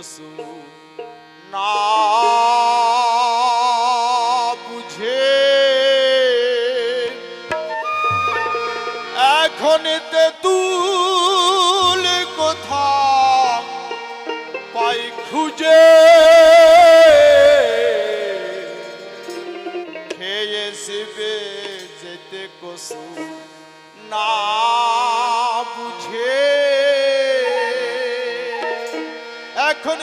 রসু না বুঝে। এখন তুল কোথা পাই খুঁজে। খেয়ে শিবে যেতে কসু। না এখন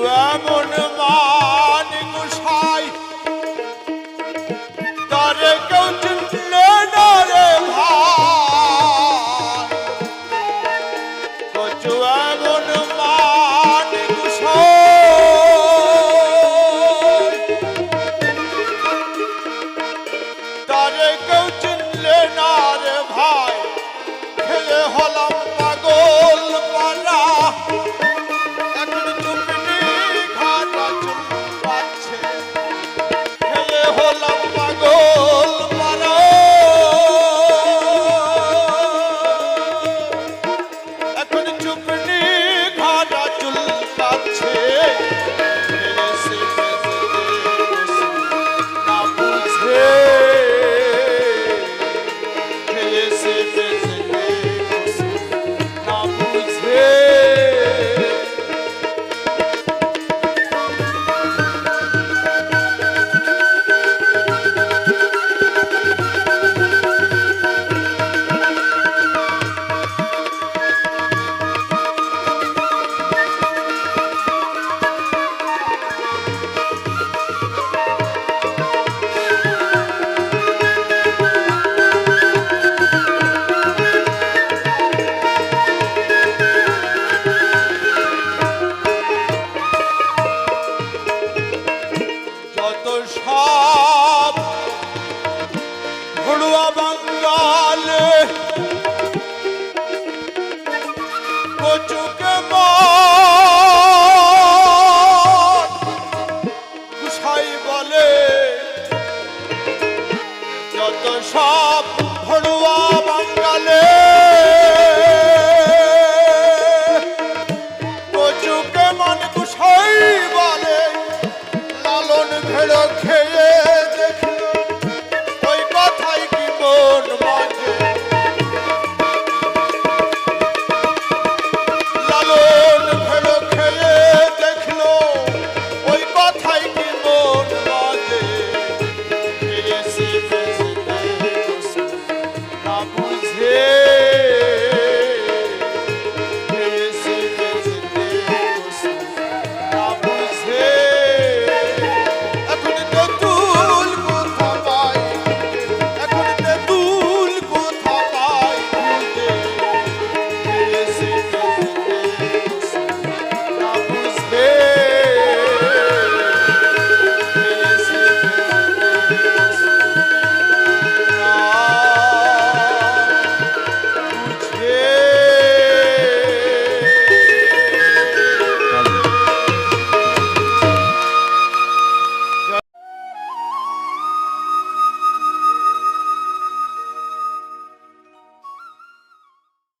Amor